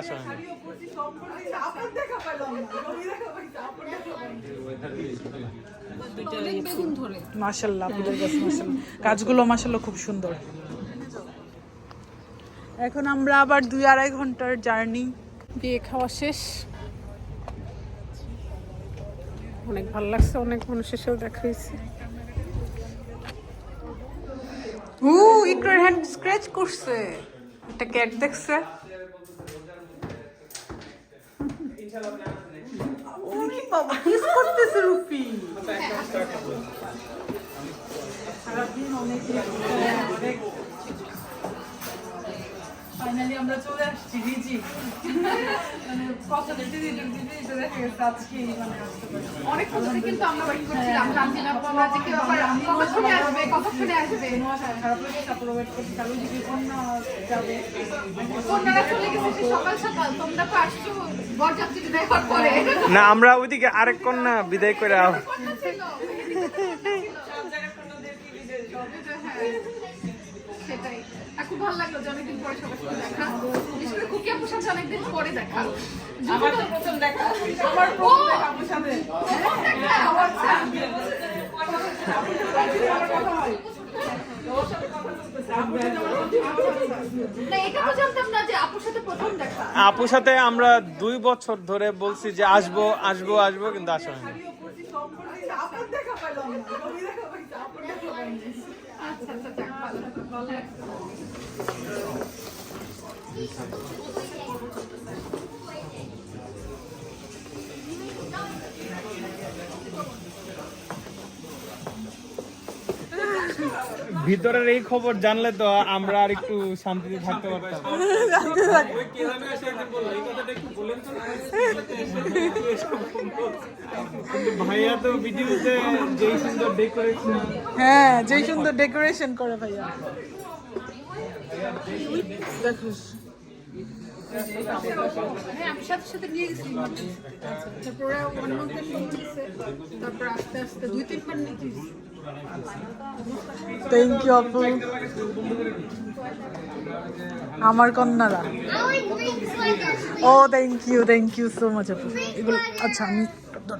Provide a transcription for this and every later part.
আসা হয়নি কাজগুলো মাশাল্লাহ খুব সুন্দর। এখন আমরা আবার দুই আড়াই ঘণ্টার জার্নি। বিয়ে খাওয়া শেষ। অনেক ভালো লাগছে অনেক মানুষের সাথে দেখা হয়েছে। ও ইকরার হ্যান্ড স্ক্র্যাচ করছে। একটা ক্যাট দেখছে। ওরে বাবা কিস করতেছে রুপি ফাইনালি আমরা চলে আসছি রিজি। মানে কথা দিতে দিতে দিতে দিতে দেখা গেছে আজকে মানে অনেক বছর কিন্তু আমরা ওয়েট করছিলাম জানছি না বাবা যে কেউ আবার আসবে আসবে? খারাপ তারপরে ওয়েট করছি কারণ যদি যাবে। কন্যারা চলে গেছে সকাল সকাল তোমরা তো আসছো বরযাত্রী বিদায় হওয়ার পরে। না আমরা ওইদিকে আরেক কন্যা বিদায় করে আও সেটাই। খুব ভালো লাগল যে অনেকদিন পরে সবার সাথে দেখা। বিশেষ করে কুকি আপুর সাথে অনেকদিন পরে দেখা। আমার তো প্রথম দেখা। আমার প্রথম দেখা আপনার সাথে। আমার না এটা তো জানতাম না যে আপুর সাথে প্রথম দেখা। আপুর সাথে আমরা দুই বছর ধরে বলছি যে আসব আসব আসব কিন্তু আসা হয়নি। আচ্ছা আচ্ছা ভিতরের এই খবর জানলে তো আমরা আর একটু শান্তিতে থাকতে পারতাম। ভাইয়া তো ভিডিওতে যেই সুন্দর ডেকোরেশন হ্যাঁ যেই সুন্দর ডেকোরেশন করে ভাইয়া। দেখো। থ্যাংক ইউ আপু আমার কন্যারা। ও thank you thank you so much আপু এগুলো আচ্ছা আমি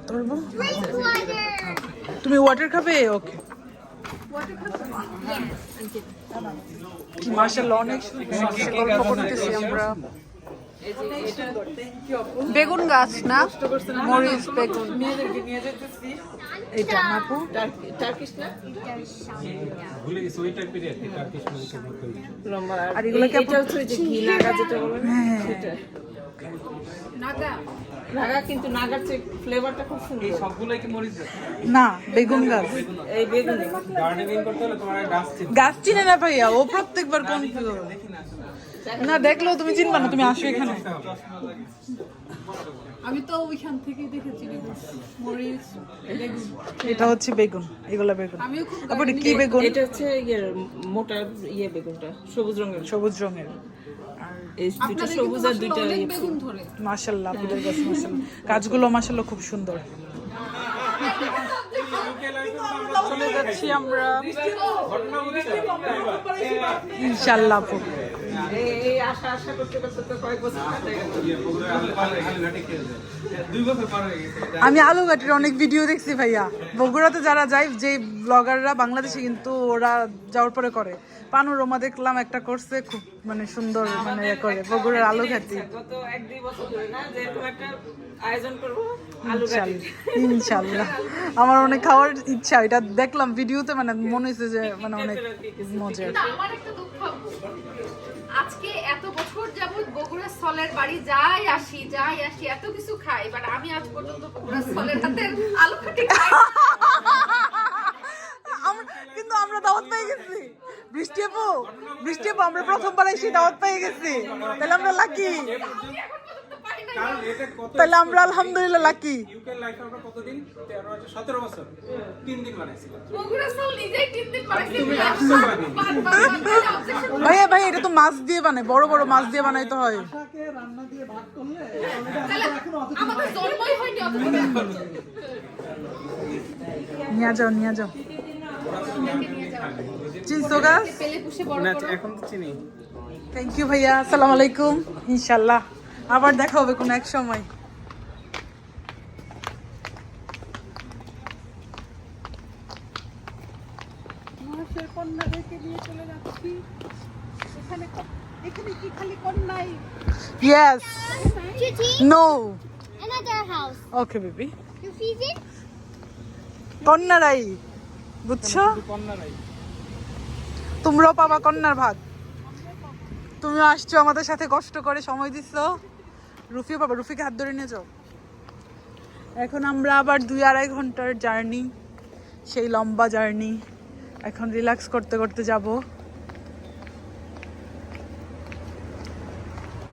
ধরতে তুমি ওয়াটার খাবে? ওকে কি মার্শাল্লাহ অনেক গল্প করতেছি আমরা। বেগুন গাছ না? মরিচ বেগুন। না আর এগুলো কি আপু হ্যাঁ। নাগা। নাগা কিন্তু নাগার চেয়ে ফ্লেভারটা খুব সুন্দর। সবগুলোই কি মরিচ না বেগুন গাছ। এই বেগুন। গার্ডেনিং করতে হলে তোমার গাছ গাছ চিনে না ভাইয়া ও প্রত্যেকবার কনফিউজ না দেখলেও তুমি চিনবা না তুমি আসো এখানে। আমি তো ওইখান থেকেই দেখেছি মরিচ এটা হচ্ছে বেগুন এগুলা বেগুন। আমিও তারপরে কি বেগুন? এটা হচ্ছে ইয়ে মোটা ইয়ে বেগুনটা সবুজ রঙের। সবুজ রঙের। এই দুইটা সবুজ আর দুইটা ইয়ে বেগুন ধরে। মাশাল্লাহ আপনাদের কাছে মাশাল্লাহ। কাজগুলো মাশাল্লাহ খুব সুন্দর। চলে যাচ্ছি আমরা। ইনশাল্লাহ এই এই আশা আশা করতে করতে তো কয়েক বছর কাটে গেল। আমি আলুঘাটের অনেক ভিডিও দেখছি ভাইয়া। বগুড়াতে যারা যায় যে ব্লগাররা বাংলাদেশে কিন্তু ওরা যাওয়ার পরে করে। পানোরমা দেখলাম একটা করছে খুব মানে সুন্দর মানে ইয়ে করে বগুড়ার আলুঘাটি গত এক দুই বছর ধরে না যে এরকম একটা আয়োজন করব আলু গাড়ি ইনশাল্লাহ ইনশাল্লাহ। আমার অনেক খাওয়ার ইচ্ছা এটা দেখলাম ভিডিওতে মানে মনে হয়েছে যে মানে অনেক মজার। আজকে এত বছর যাবত বগুড়া স্থলের বাড়ি যাই আসি যাই আসি এত কিছু খাই বাট আমি আজ পর্যন্ত বগুড়া স্থলের হাতের আলু খাটি খাই কিন্তু আমরা দাওয়াত পেয়ে গেছি বৃষ্টি আপু বৃষ্টি আপু আমরা প্রথমবার এসে দাওয়াত পেয়ে গেছি তাহলে আমরা লাকি আমি এখন পর্যন্ত পাই না তাহলে আমরা আলহামদুলিল্লাহ লাকি ইউকে লাইফে আমরা কতদিন তেরো সতেরো বছর তিন দিন বানাইছিলাম বগুড়া নিজেই দিন ভাই এটা তো মাছ দিয়ে বানায় বড় বড় মাছ দিয়ে বানাইতে হয়। তাহলে আমাদের জন্মই হয়নি নিয়ে যাও নিয়ে যাও। চিনছো গাছ? পেলে পুষে বড় না করো। এখন তো চিনি। থ্যাংক ইউ ভাইয়া আসসালামু আলাইকুম ইনশাল্লাহ। আবার দেখা হবে কোনো এক সময় মহাশয় কন্যাদেরকে নিয়ে চলে যাচ্ছি এখানে ক- খালি কন্যাই? Chuchi, no another house. Okay baby You see it? কন্যারাই বুঝছ? কন্যারাই। তোমরাও পাবা কন্যার ভাগ তুমিও আসছো আমাদের সাথে কষ্ট করে সময় দিচ্ছ রুফিও পাবা রুফিকে হাত ধরে নিয়ে যাও। এখন আমরা আবার দুই আড়াই ঘণ্টার জার্নি সেই লম্বা জার্নি। এখন রিল্যাক্স করতে করতে যাব।